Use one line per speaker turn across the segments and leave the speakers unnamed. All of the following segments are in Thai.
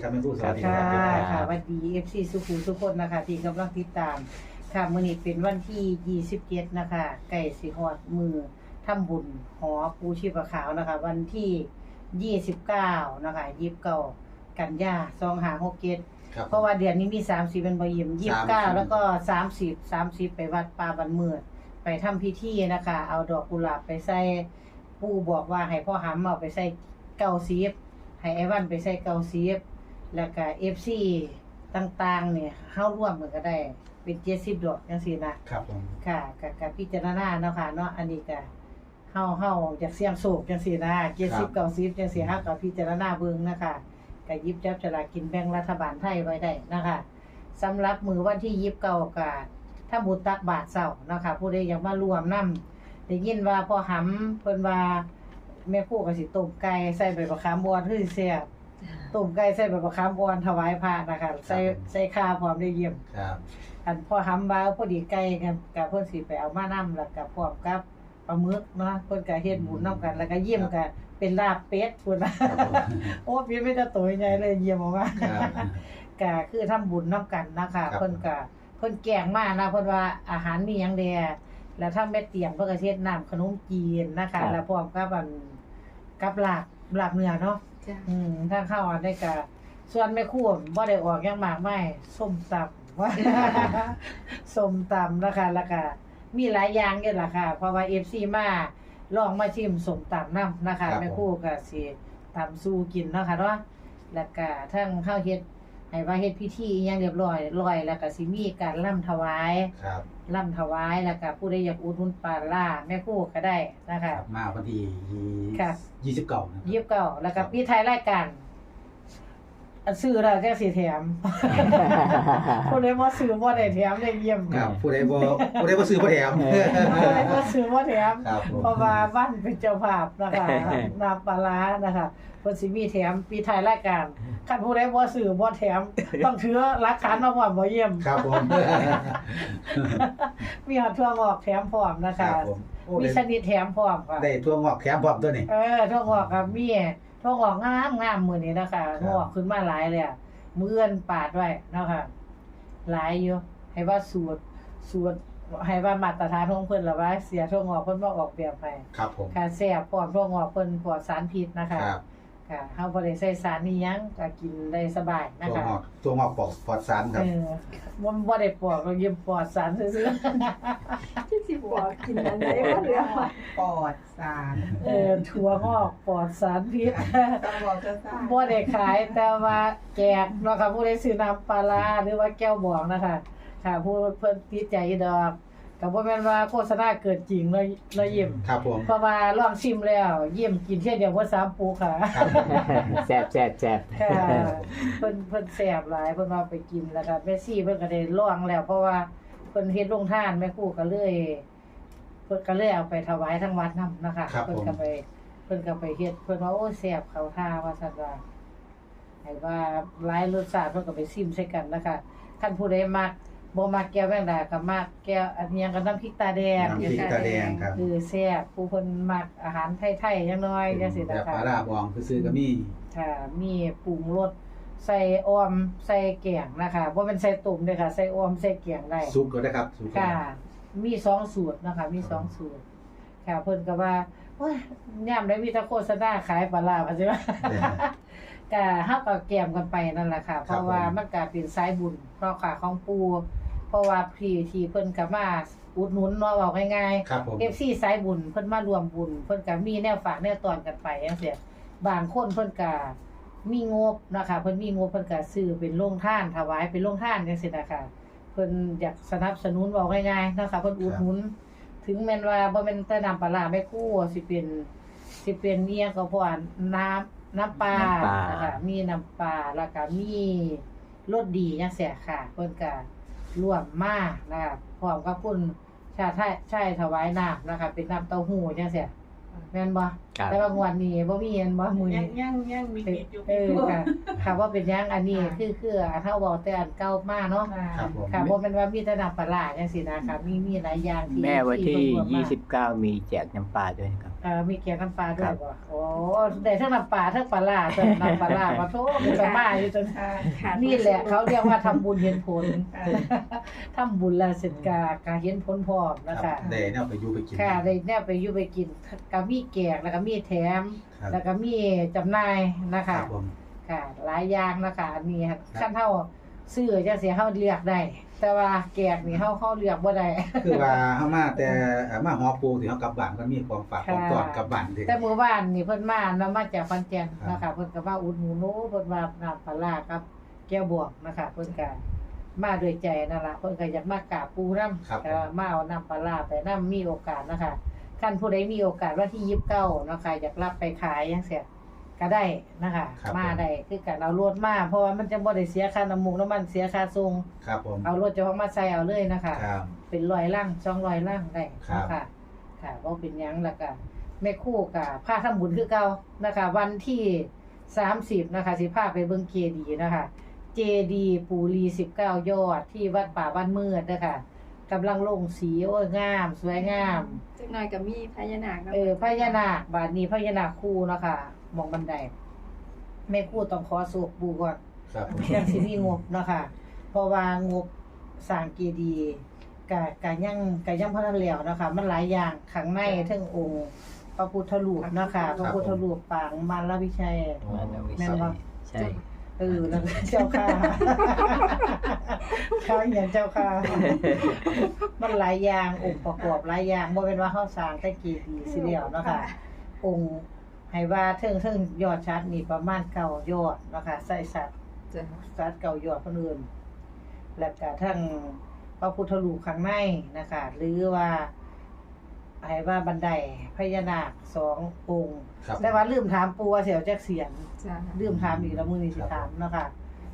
ครับแม่ครู่สวัสดีค
ค่ะ
รับ
ค่ะวันดีเอฟซีสุขุมทุกคนนะคะ ที่กำลังติดตาม ค่ะมื้อนี้เป็นวันที่ 27 นะคะใกล้สิฮอดมือทำบุญหอปูชีพขาวนะคะ วันที่ 29 นะคะ29กันยา2567
ครับ
เพราะว่าเดือนนี้มี 30เป็นบ่ยิ้ม29 แล้วก็ 30 30 ไปวัดป่าบันเมือดไปทำพิธีนะคะ เอาดอกกุหลาบไปใส่ปู่บอกว่าให้พ่อหำเอาไปใส่เก้าซีฟให้ไอ้วันไปใส่เก้าซีฟ แล้วก็ FC ต่างๆเนี่ยเข้าร่วมกันก็ได้เป็น70ดอกจังซี่นะครับ
ผม
ค่ะกับกับพิจารณาเนาะค่ะเนาะอันนี้ก็เฮาเฮาจากเสียงโศกจังซี่นะ70 90จังซี่เฮาก็พิจารณาเบิ่งนะคะก็หยิบจับฉลากกินแบ่งรัฐบาลไทยไว้ได้นะคะสำหรับมือวันที่29ก็ถ้าบุญตักบาทเช้าเนาะค่ะผู้ใดอยากมารวมนํได้ยินว่าพอหำเพิ่นว่าแม่ครูก็สิต้มไก่ใส่ใบมะขามบอนคือสิแซ่บ ต้มไก่ใส่ใบมะขามบอนถวายพระนะคะใส่ใส่ข้าวพร้อมได้เยี่ยม
ครับ
อันพอหำว่าพอดีไก่กันกับเพิ่นสิไปเอามานํแล้วก็พร้อมกับปลาหมึกเนาะเพิ่นก็เฮ็ดบุญนํกัน แล้วก็เยี่ยมกันเป็นลาบเป็ดพุ่นน่ะ
ครับผม
โอ้พี่ไม่ได้ตัวใหญ่เลยเยี่ยมออกมา
ครับ
ก็คือทำบุญนํกันนะคะ
ครับ
เพิ่นก็เพิ่นแกงมานะเพิ่นว่าอาหารมีหยังแดแล้วถ้าแม่เตียงเพิ่นก็เฮ็ดน้ำขนมจีนนะคะ แล้วพร้อมกับอันกับลาบลาบเนื้อเนาะ
จ้ะ
อืมถ้าเข้าอันได้ก็ส่วนแม่ครัวบ่ได้ออกหยังมากมายส้มตำว่าส้มตำนะคะแล้วก็มีหลายอย่างอยู่ล่ะค่ะ เพราะว่า FC มาลองมาชิมส้มตำนํนะคะ
ครับ
แม่ครัวก็สิตำสู้กินเนาะค่ะเนาะแล้วก็ทั้งเฮาเฮ็ด ให้ว่าเฮ็ดพิธีอหยังเรียบร้อยร้อยแล้วก็สิมีการร่ำถวาย
ครับ
ร่ำถวายแล้วก็ผู้ใดอยากอุดหนุนปลาร้าแม่ครัวก็ได้นะ
ค
คะ
รับมาวันที่
ค่ะ
ยี่สิบเก้านะครับ
ยิบเก่าแล้วก็ปีท้ายรายการ อันซื้อแล้วแค่สีแถมคนเลยว่าซื้อว่าได้แถมได้เยี่ยม
ครับผู้ใดบ่ผู้ใดบ่ซื้อบ่แถม
คนเลยว่าซื้อว่าแถม
ครับผม
เพราะว่าบ้านเป็นเจ้าภาพนะคะน้ำปลาร้านะคะเพิ่นสิมีแถมปีท้ายรายการคันผู้ใดบ่ซื้อบ่แถม ต้องถือหลักฐานมาพร้อมบ่เยี่ยม
ครับผม
มีหอดทั่วงอกแถมพร้อมนะ
ครั
คะ
บผมโอ้
มี
ได้
ชนิดแถมพร้อมค่ะ
ได้ทั่วงอกแถมพร้อมตัวนี้
เออทั่วงอกกับมี ทั่วงอกงามงามมื้อนี้นะคะ
ครับ
งอกขึ้นมาหลายเลยอะมื้อเอื้อนปาดไว้เนาะค่ะหลายอยู่ให้ว่าสูตรสูตรให้ว่ามาตรฐานของเพิ่นล่ะว่า เสียทั่วงอกเพิ่นบ่ออกแบบให้
ครับผม
ค่ะแซ่บพร้อมทั่วงอกเพิ่นปลอดสารพิษนะ
ค
คะ
รับ
ค่ะเฮาบ่ได้ใส่สารนี่หยังก็กินได้สบายนะ
ตัว
คะ
งอกตัวงอกปลอดปลอดสารครับ
เออบ่บ่ได้ปลอกเรายิ้มปลอดสารซื่อ
ที่สิบอกกินอันใดว่าเหลือมา
ปอดสาร
ๆเออถั่วงอกปลอดสารพิษ
ต้องบอกจะทราบ
บ่ได้ขายแต่ว่าแจกเนาะค่ะผู้ใดซื้อน้ำปลาร้าหรือว่าแก้วบวงนะคะค่ะผู้เพิ่นติดใจดอก ก็บ่แม่นว่าโฆษณาเกิดจริงเลยเลยยิ้ม
ครับผม
เพราะว่าลองชิมแล้วยิ้มกินเที่ยเดียวบ่สามปูค่ะ
ครับ
แซ่บแซ่บแซ่บ
ค่ะเพิ่นเพิ่นแซ่บหลายเพิ่นว่าไปกินแล้วก็แม่ซี่เพิ่นก็ได้ลองแล้ว เพราะว่าเพิ่นเฮ็ดโรงทานแม่ครูก็เลยเพิ่นก็เลยเอาไปถวายทั้งวัดนำนะคะ
ครับ
เพิ่น
ผม
ก็ไป เพิ่นก็ไปเฮ็ดเพิ่นว่าโอ้แซ่บเข้าท่าว่าซั่นว่าให้ว่าหลายรสชาติเพิ่นก็ไปซิมใส่กันนะคะคันผู้ใดมัก บ่มักแก้วแมงดาก็มักแก้วอันเนี้ยก็น้ำพริกตาแดง
น้ำพริกตาแดงครับ
คือแซ่บผู้เพิ่นมักอาหารไทยๆจังน้อยจังซี่
แบ
นะ
บ
คะ
ปลาร้าบองคือซื้อก็มี
ค่ะมีปรุงรสใส่ออมใส่แกงนะคะบ่เป็นใส่ตุ่มเด้อค่ะ ใส่ออมใส่แกงได้
ซุปก็ได้ครับซุปก็
ค่ะ
ได้
มีสองสูตรนะคะ มีสองสูตรค่ะเพิ่นก็ว่าโอ้ยยามได้มีแต่โฆษณาขายปลาร้าว่าใช่ไหมก็เฮาก็แกมกันไปนั่นแหละค่ะ เพราะว่ามันก็เป็นสายบุญเนาะค่ะของปู่เพ ราะว่าพี่ที่เพิ่นก็มาอุดหนุนเนาะเว้าง่ายๆ
ครับผม
FC สายบุญเพิ่นมารวมบุญ เพิ่นก็มีแนวฝากแนวตอนกันไปจังซี่บางคนเพิ่นก็มีงบนะคะเพิ่นมีงบเพิ่นก็ซื้อเป็นโรงทานถวายเป็นโรงทานจังซี่นะคะเพิ่นอยากสนับสนุนเว้าง่ายๆนะคะเพิ่นอุดหนุน ถึงแม้นว่าบ่แม่นแต่น้ำปลาร้าแม่ครู่สิเป็นสิเป็นเอียงก็เพราะว่าน้ำน้ำปลา
น้ำปลา
นะคะมีน้ำปลาแล้วก็มีรสดีจังซี่ค่ะ เพิ่นก็ ร่วมมานะคะพร้อมกับคุณชาไทยใช่ถวายน้ำนะคะเป็นน้ำเต้าหู้จังซี่แม่นบ่
ครับ
แต่ว่างวดนี้บ่มีเห็นบ่มื้อ
ยัง
นี้
ยังยังมี
เอ
กิจอยู่
อค่ะค่ะว่าเป็นหยังอันนี้คือคืออันเฮาเว้าแต่อันเก่ามาเนาะ
ครับผม
ค่ะบ่แม่นว่ามีแต่น้ำปลาร้าจังซี่นะคะมีมีหลายอย่างที่
แม่วันที่
เพิ่นรวมมา
29 มีแจกน้ำปลาด้วยนะครับ
เอ่อมีแกงน้ำปลาด้วยบ่โอ้ได้ทั้งน้ำปลาทั้งปลาร้าเติมน้ำปลาร้ามาโทษมันก็มาอยู่จน
ค่ะ
ค่ะ
นี่แหละเขาเรียกว่าทำบุญเห็นผลทำบุญแล้วเสร็จกากาเห็นผลพร้อมนะ
ครั
คะ
บได้เนี่ยไปอยู่ไปกิน
ค่ะได้แนบไปอยู่ไปกินก็มีแกงแล้วก็มีแถม
ครับ
แล้วก็มีจำหน่ายนะ
ครั
คะ
บผม
ค่ะหลายอย่างนะคะอันนี้ขั้นเท่าซื้อจังซี่เฮาเลือกได้ แต่ว่าแกงนี่เฮาเฮาเลือกบ่ได้
คือว่าเฮามาแต่เอ่อมาหอปูที่เฮากลับบ้านก็มีของฝากของ
ค่ะ
ตอนกลับบ้านเด้
แต่เมื่อวานนี่เพิ่นมานำมาจากขอนแก่น
ครับ
นะคะเพิ่นก็มาอุดหนุนโน้เพิ่นว่าน้ำปลาร้ากับ แก้วบวกนะคะเพิ่นก็มาด้วยใจนั่นล่ะเพิ่นก็อยากมากราบปูนำ
ครับ
ก็มาเอาน้ำปลาร้าไปนํมีโอกาสนะคะท่านผู้ใดมีโอกาสวันที่29นะคะอยากรับไปขายจังซี่ ก็ได้นะคะ
ครับ
มาได้คือการเอารถมาเพราะว่ามันจะบ่ได้เสียค่าน้ำมูกน้ำมันเสียค่าส่ง
ครับผม
เอารถเจ้าของมาใส่เอาเลยนะคะ
ครับ
เป็นร้อยล่างสองร้อยล่างได้
ครับ
นะคะค่ะว่าเป็นหยังแล้วก็แม่ครู่กับผ้าทำบุญคือเก่านะคะ วันที่สามสิบนะคะสิพาไปเบิ่งเจดีย์นะคะ เจดีย์ปูรีสิบเก้ายอดที่วัดป่าบ้านมืดนะคะกำลังลงสีโอ้ยงาม สวยงาม
จักหน่อยก็มีพญานาคนะ
เออพญานาคบาดนี้พญานาคคู่เนาะคะ มองบันไดแม่ครู่ต้องขอสูกปูก่อน
ครับผม
ยังสิมีงบเนาะค่ะเพราะว่างบสร้างเจดีย์กะกะยังกะยังพอทันแล้วเนาะค่ะมันหลายอย่างข้างในเทั้งองค์พระพุทธรูปเนาะค่ะพระพุทธรูปปางมารวิชัย
มาแล้ววิ
แม่น
สัย
บ่
ใช่
เออแล้วก็เจ้าค่ะข้าอย่างเจ้าค่ะ มันหลายอย่างองค์ประกอบหลายอย่างบ่เป็นว่าเฮาสร้างแต่เจดีย์สิแล้วเนาะค่ะองค์ ให้ว่าเทิงเทิงยอดชัดนี่ประมาณเก้ายอดเนาะค่ะใส่สัตว์
จ้ะ
สัตว์เก่ายอดคนอื่น และก็ทั้งพระพุทธรูปข้างในนะคะ หรือว่าให้ว่าบันไดพญานาคสององค์
ครับ
แต่ว่าลืมถามปูว่าเสียวจักเสียน
จ้ะ
ลืมถามอีกแล้วมื้อนี้สิถามเนาะค่ะ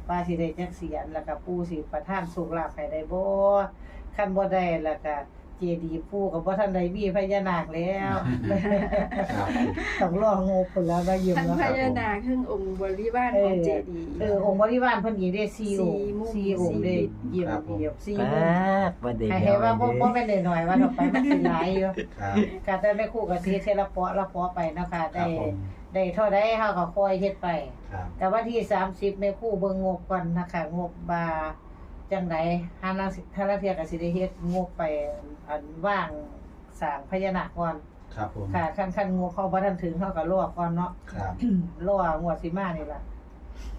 ว่าสิได้จักเสียนแล้วก็ปูสิประทานสุขลาภให้ได้บ่คันบ่ได้แล้วก็เจดีย์ปูก็บ่ทันได้มีพญานาคแล้ว
ครับ
ต้องรองบพุ่นแล้วมายืม
ทั้ง
เนาะ
พ
ค่ะ
ญานาคทั้งองค์บริวารของเจดีย์
เออองค์บริวารเพิ่นอีได้4องค์
สี่มุม
4องค์ได้เยี่ยม
ครับผม
เยี่ยม4
ป้า
มุม
ดวันเดียว
ให้ให้ว่าบ่บ่แม่นน้อยๆว่าต่อไปมันสิหลายอยู่
ครับ
ก็แต่แม่ครูก็สิเทละเปาะละเปาะไปเนาะค่ะ
ครั
ได้
บผม
ได้เท่าใดเฮาก็คอยเฮ็ดไป
ครับ
แต่ว่าที่ 30แม่ครูเบิ่งงบก่อนนะคะงบบ่า จังไดหานังสิถ้าละเทียก็สิได้เฮ็ดงบไปอันว่างสร้างพญานาคก่อน
ครับผม
ค่ะคันคันงบเขาบ่ทันถึงเฮาก็รอก่อนเนาะ
ครับ
รองวดสิมานี่ล่ะ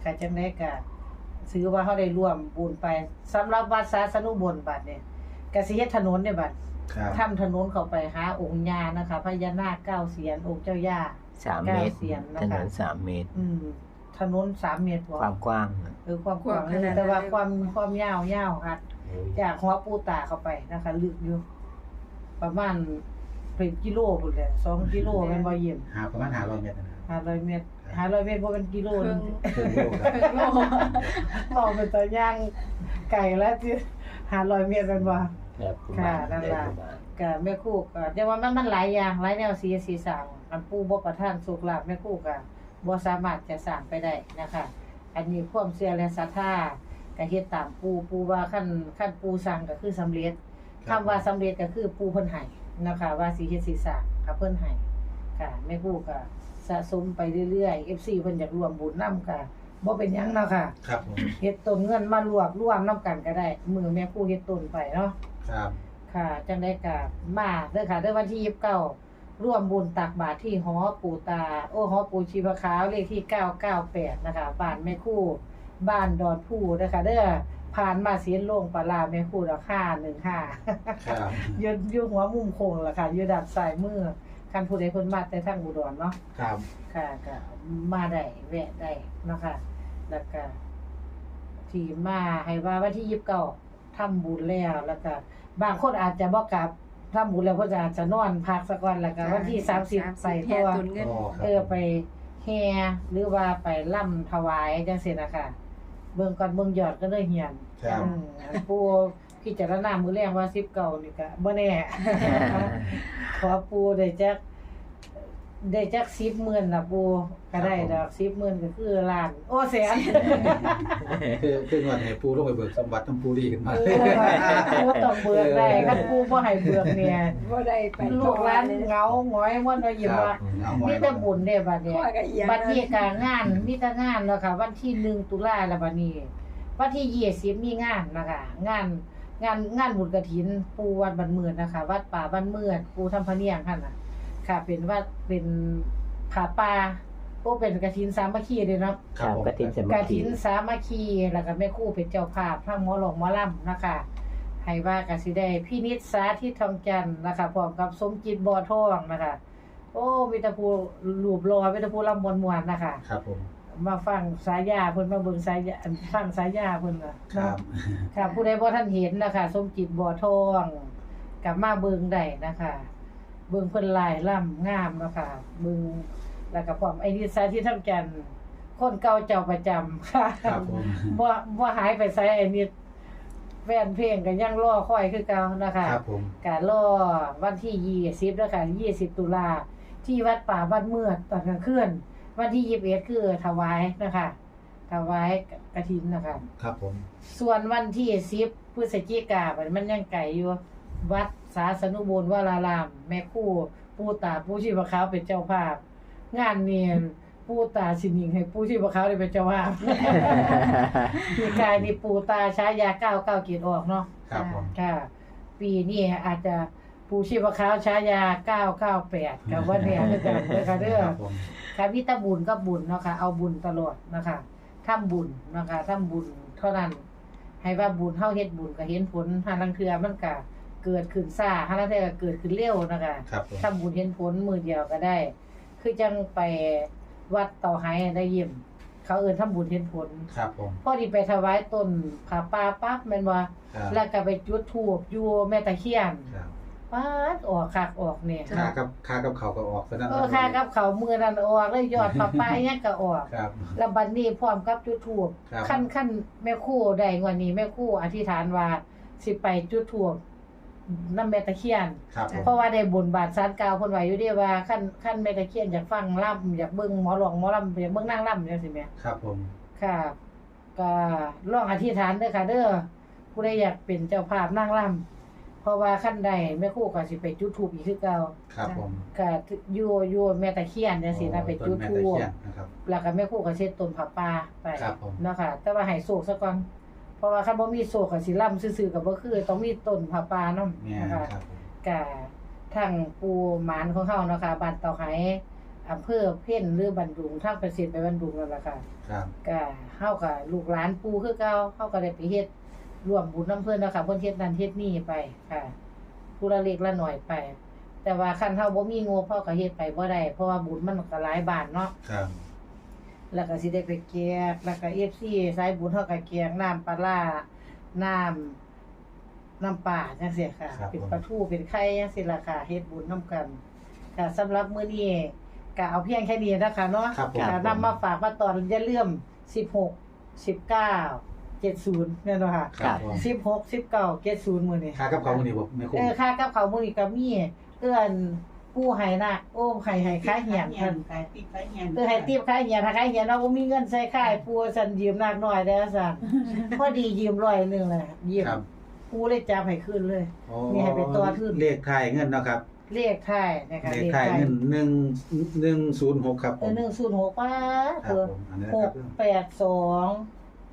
ก็จังได๋ก็ถือว่าเฮาได้ร่วมบุญไปสำหรับวัดสาสนุบลบัดเนี่ยก็สิเฮ็ดถนนเนี่ยบัด
ครับ
ทำถนนเข้าไปหาองค์ย่านะคะพญานาคเก้าเสียนองค์เจ้าย่า
สามเมตร
เก้าเสียนนะคะ
ถนนสามเมตร
อืมถ นนสามเมตรบ่
ความกว้าง
เออความกว้างเลยแต่ว่าความความยาวยาวค่ะจากหัวปูตาเข้าไปนะคะลึกอยู่ประมาณเป็นกิโลพุ่นแหละสองกิโลแม่นบ่เยี่ยม
หาประมาณ500เมตรนะครับ
ห้าร้อยเมตรห้าร้อยเมตรบ่เป็นกิโล
เค
นึ
รื่อง
ง
ครึ่งโลครับ
เครื่องโล
มองเป็นตัวย่างไก่แล้วที่ห้าร้อยเมตรเป็นบ่
ครับ
ค่ะนั่นล่ะก็แม่ครู่ก็แต่ว่ามันมันหลายอย่างหลายแนวสีสีสังอันปู่บ่ประทานสุขลาภแม่ครู่ก็ บ่สามารถจะสร้างไปได้นะคะ อันนี้ความเชื่อและศรัทธาก็เฮ็ดตามปู่ปู่ว่าคันคันปู่สั่งก็คือสำเร็จ
ครั
คำ
บ
ว่าสำเร็จก็คือปู่เพิ่นให้นะคะ ว่าสิเฮ็ดสิสร้างก็เพิ่นให้ค่ะแม่ครู่ก็สะสมไปเรื่อยๆ FC เพิ่นอยากร่วมบุญนำก็บ่เป็นหยังเนาะค่ะ
ครับผม
เฮ็ดต้นเงินมารวบรวมนํกันก็ได้ มือแม่ครู่เฮ็ดต้นไปเนาะ
ครับ
ค่ะจังได้กะมาเด้อค่ะเด้อวันที่ยี่สิบเก้า ร่วมบุญตักบาตรที่หอปู่ตา โอ้หอปู่ชีพขาวเลขที่เก้าเก้าแปดนะคะบ้านแม่คู่ บ้านดอนผู้เด้อค่ะเด้อผ่านมาเสียนลงปลาลาแม่คู่ราคาหนึ่งห้า
ครับ
ยืนอยู่หัวมุมโค้งล่ะค่ะอยู่ด้านซ้ายมือคันผู้ใดเพิ่นมาแต่ทางอุดรเนาะ
ครับ
ค่ะก็มาได้แวะได้เนาะคะแล้วก็ที่มาให้ว่าวันที่ยี่สิบเก้าทำบุญแล้วแล้วก็บางคนอาจจะบ่กลับ ทำบุญแล้วเพิ่นก็อาจจะนอนพักสักวันแล้วก็วันที่สามสิบไป
แห่
ตัว
ตุนเงิน
อ๋อครับ
เออไปแห่หรือว่าไปล่ำถวายจังซี่นะคะเบิ่งก่อนเบิ่งยอดก็เลยเหียน
ครับ
อืมอันปูพิจารณามื้อแรงว่า19นี่ก็บ่แน่ ขอปูได้จัก ได้จักสิบหมื่นนะปูก็ได้ดอกสิบหมื่นก็คือล้าน โอ้แสน
คือคืองวดให้ปูลงไปเบิกสมบัติน้ำปูดีขึ้นมา
เออปูต้องเบิกได้คันปูบ่ให้เบิกเนี่ย
บ่ได้ไป
ลูกหลานเหงาหงอยม่วนว่ายิ้มว่า
เอาหม
มี
อย
แต่บุญเด้บัดเนี้
พ่อก็เอียง
บัดนี้กางานมีแต่งานแล้วค่ะ วันที่หนึ่งตุลาแล้วบัดนี้ วันที่ยี่สิบมีงานนะคะงานงานงานบุญกฐิน ปูวัดบันเมือดนะคะ วัดป่าบันเมือดปูทำพะเนียงค่ะน่ะ ค่ะ เป็นวัดเป็นผาป่าโอ้เป็นกฐินสามัคคีเลยเนาะ
ครับกระถินส
ก
มั
ฐินสามัคคีแล้วก็แม่ครู่เป็นเจ้าภาพทั้งหมอหลงหมอลำนะคะให้ว่ากสิได้พี่นิดสาธิตทองจันทร์นะคะพร้อมกับสมจิตบ่อทองนะคะ โอ้มีแตะพูรูปรอมีแตะพูลำมวนมวนๆนะคะ
ครับผม
มาฟังสายยาเพิ่นมาเบิ่งสายยาฟังสายยาเพิ่นน่ะ
ครับ
ค่ะผู้ใดบ่ทันเห็นนะคะสมจิตบ่อทองกลับมาเบิ่งได้นะคะ เบิ่งเพิ่นลายล่ำงามเนาะค่ะเบิ่งแล้วก็พร้อมไอ้นี่สาธิตทำจันทร์คนเก่าเจ้าประจำค่ะ
ครับผม
บ่บ่หายไปไสไอ้นี่แฟนเพลงก็ยังรอคอยคือเก่านะคะ
ครับผม
การรอวันที่ยี่สิบแล้วค่ะยี่สิบตุลาที่วัดป่าบ้านเมือดตอนกลางคืนวันที่ยี่สิบเอ็ดคือถวายนะคะถวายกฐินนะคะ
ครับผม
ส่วนวันที่สิบพฤศจิกาบัดมันยังไก่อยู่วัด สาสนุบูรณ์วาราราม แม่ครู่ปู่ตาปู่ชีพขาวเป็นเจ้าภาพ งานเนียนปู่ตาสินิงให้ปู่ชีพขาวได้เป็นเจ้าภาพปีกายนี่ปู่ตาใช้ยาเก้าเก้าเกียรติออกเนาะ
ครับผม
ค่ะ ปีนี้อาจจะปูชีพขาวช้ายา998กับว่าเนี่ยคือกันเด้อค่ะเด้อ
ครับผม
ค่ะมีแต่บุญก็บุญเนาะค่ะเอาบุญตลอดนะคะทำบุญเนาะคะทำบุญเท่านั้นให้ว่าบุญเฮาเฮ็ดบุญก็เห็นผลหาลังเทือมันก็ เกิดขึ้นซ่าหาลังเทือก็เกิดขึ้นเร็วนะคะ
ครับผม
ทำบุญเห็นผลมือเดียวก็ได้ คือจังไปวัดเต่าไห้ได้ยิ้มเขาเอิ้นทำบุญเห็นผล
ครับผม
พอดีไปถวายต้นผาป่าปั๊บแม่นบ่
ครับ
แล้วก็ไปจุดธูปอยู่แม่ตะเคียน
ครับ
ปาดออกคักออกเนี่ย
ค่ากับค่ากับเขาก็ออกซะนั่น
เออค่ากับเขาวมือนั่นออกเลยยอดปลาป้ายเนี่ยก็ออก
ครับ
แล้วบัดนี้พร้อมกับจุดธูป
ครับ
ขั้นขั้นแม่ครู่ได้งวันนี้แม่ครู่อธิษฐานว่าสิไปจุดธูป น้ำแม่ตะเคียน
ครับผม
เพราะว่าได้บุญบาทสารกล่าวเพิ่นไว้อยู่เด้ว่าขั้นขั้นแม่ตะเคียนอยากฟังล่ำอยากเบิ่งหมอหลวงหมอลำอยากเบิ่งนางล่ำจังซี่แหม
ครับผม
ค่ะก็ลองอธิษฐานเด้อค่ะเด้อผู้ใดอยากเป็นเจ้าภาพนางล่ำเพราะว่าขั้นใดแม่ครู่ก็สิไปจุดธูปอีกคือเก่า
ครับผม
ก็อยู่อยู่แม่ตะเคียนจังซี่นะไปจุด
ต้น
ธู
แม่
ป
ตะเคียนนะครับ
แล้วก็แม่ครู่ก็เช็ดต้นผักป่าไป
ครับผม
เนาะค่ะ แต่ว่าให้โศกซะก่อนเพ ราะว่าคันบ่มีโศกก็สิล่ำซื่อๆก็บ่คือต้องมีต้นผักป่านำ
แม่
นะคะ
ครับผม
กะทางปูหมานของเฮาเนาะค่ะบ้านเตาไหอำเภอเพ่นหรือบันดุงทางประสิทธิ์ไปบันดุงนั่นล่ะค่ะ
ครับ
ก็เฮาก็ลูกหลานปูคือเก่าเฮาก็ได้ไปเฮ็ดร่วมบุญนํเพิ่นเนาะค่ะเพิ่นเฮ็ดนั่นเฮ็ดนี่ไปค่ะผู้ละเล็กละน้อยไป แต่ว่าคันเฮาบ่มีงบเฮาก็เฮ็ดไปบ่ได้เพราะว่าบุญมันก็หลายบาทเนาะ
ครับ
แล้วก็สิได้ไปแจกแล้วก็ FC สายบุญเฮาก็แจกน้ำปลาร้าน้ำน้ำปลาจังซี่ค่ะเป็นปลาทูเป็นไข่จังซี่ล่ะค่ะเฮ็ดบุญนํกันค่ะสำหรับมื้อนี้ก็เอาเพียงแค่นี้นะคะเนาะ
ครับผม
ค่ะนำมาฝากมาตอนอย่าลืม16 19 70นั่นเนาะค่ะ
ครับผม
16 19 70มื้อนี้
ค่ากับเขาวันนี้ผมไม่คุ้ม
เออค่ากับเขาวมื้อนี้ก็มีเอื้อน ผู้ให้นะโอ้ให้ให้ค่าเหียนเพิ่น
ขายติ๊กขายเหียน
เออให้ตีบค่าเหียนถ้าค่าเหียนเราบ่มีเงินใส่ค่ายปูสั่นยืมนักหน่อยเด้อสั่นพอดียืมร้อยหนึงเลยยืม
ครับ
ปูเลยจับให้คืนเลย
โอ้
นี่ให้เป็นตัวทื่น
เลขไทายเงินเนาะครับ
เลขท้ายนะคะ
เลขไทายเงินหนึ่งหนึ่งศูนย์หกครับผ
เออ
ม
106ป้า
ค
เอ
รับ
อ
ผมอันนี้นะ
ห
ครั
ก
บ
แปดสอง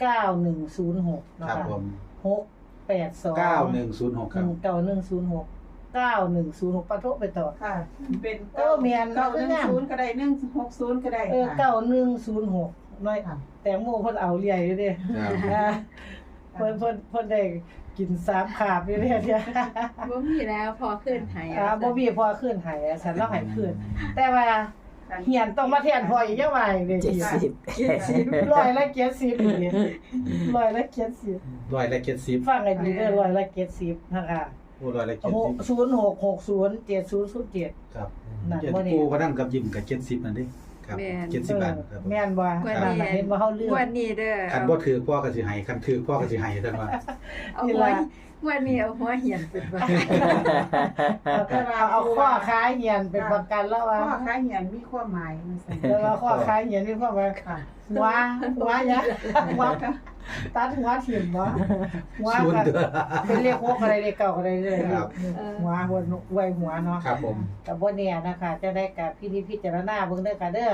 เก้าหนึ่งศูนย์หกนะ
ครับ
คะ
ผม
หกแปดสอง
เก้าหนึ่งศูนย์หกครับ
เก้าหนึ่งศูนย์หก เก้าหนึ่งศูนย์หกปะโทไปต่อ
ค่ะ เป็น
เออเมียน
เก้าห
คื
นึ่
องงาม
ศูนย์ก็ได้หนึ่งหกศูนย์ก็ได้
เออ
ค่ะ
เก้าหนึ่งศูนย์หกน้อย
ค่ะ
แตงโมเพิ่นเอาเลียอยู่เด้
ครับ
อ่าเพิ่นเพิ่นเพิ่นได้กินสามขาบอยู่เด้เนี่ย
บ่มีแล้วพอขึ้นหาย
อ่าบ่มีพอขึ้นให้อะฉันเล่าให้ขึ้น แต่ว่าเหียนต้องมาแทนพออีกจังว่าอีกเด้
เจ็ดสิบ
ร้อยละเจ็ดสิบนี่ร้อยละเจ็ดสิบ
ร้อยละเจ็ดสิบ
ฟังให้ดีเด้อร้อยละเจ็ดสิบนะคะ
โอ้ร้อยละเจ็ด
ห
สิ
ก
บ
ศูนย์หกหกศูนย์เจ็ดศูนย์ศูนย์เจ็ด
ครับ
นั่น
เจ็ด
บ่นี่
ปูพนังกับยิ้มกับเจ็ดสิบนั่นดิครับเจ็ดสิบบาทครับผม
แม่นบ่
วัน
นั่น
นี้
น่ะเห็นว่าเฮาเลือก
วันนี้เด้อ
คันบ่ถือพ่อก็สิให้คันถือพ่อก็สิให้ท่านว่า
เอา
นี่
หัว
ล่ะ
วันนี้เอาหัวเหียนเป็นว่า
เอาเอาข้อค้าเหียนเป็นประกันแล้วว่า
ข้อค้าเหียนมีความหมายมันใส่
แล้วเราข้อค้าเหียนนี่ข้อว่า
ค่ะ
หัวหัวยะหัวตัดหัวถิ่มวะหัว
ศูน
กั
ย์เด้อ
เป็นเลขหกอะไรเลขเก่าอะไรเลย
ครับ
หัวหัวไว้หัวเนาะ
ครับผม
กับบ่เนี่ยนะคะ จะได้กับพี่นิพิจารณาเบิ่งเด้อค่ะเด้อ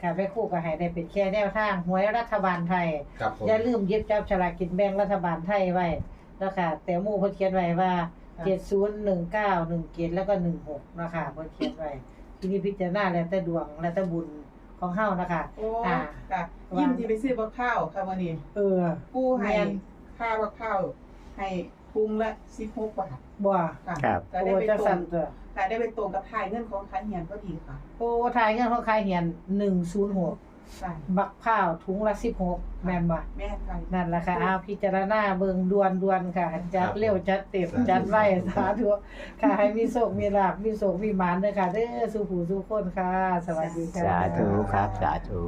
ค่ะไปคู่กับให้ได้เป็นแค่แนวทางหวยรัฐบาลไทย
ครับผม
อย่าลืมหยิบจับฉลากกินแบ่งรัฐบาลไทยไว้ นะคะแต่หมู่เพิ่นเขียนไว้ว่า701917แล้วก็16นะคะเพิ่นเขียนไว้ที่นี่พิจารณาแล้วแต่ดวงแล้วแต่บุญของเฮานะคะ
โอ้
อ่า
ค่ะ ยิ้มที่ไปซื้อบักข้าวค่ะวันนี้
เออ
กู้ให้
แม่น
ค่าบักข้าวให้พุงละ16บาท
บ่
ค่ะ
ครับ
ก็ได้
โอ้
ไป
จัง
ตร
สั่
ง
นตัว
ค่ะได้ไปตรงกับทายเงินของค้าเหียนพอดีค่ะ
โอ้ทายเงินของใครเหียน106
ค่ะ
บักข้าวถุงละ16แม่นบ่
แม่นค่ะ
นั่นแหละค่ะเอาพิจารณาเบิ่งดวนดวนๆค่ะ จัดเร็วจัดเต็มจัดไว้สาธุค่ะ ให้มีโชคมีลาภมีโชคมีหมานเด้อค่ะเด้อสู่ผู้สู่คนค่ะ สวัสดีค่ะ
สาธุครับ สาธุ